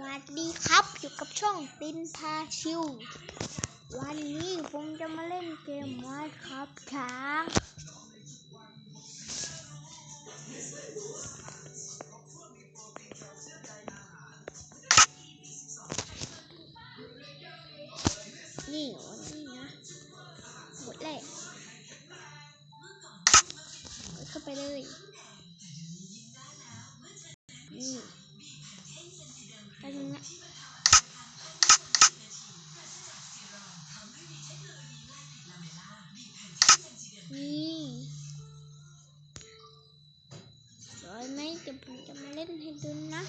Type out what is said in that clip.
วัสดีครับอยู่กับช่องตินพาชิว วันนี้ผมจะมาเล่นเกมมอสครับช้างนี่วันนี้นะหมดเลยกดเข้าไปเลยนี่ อันนี้นี่ร้อยไหมจะผมจะมาเล่นให้ดูนะ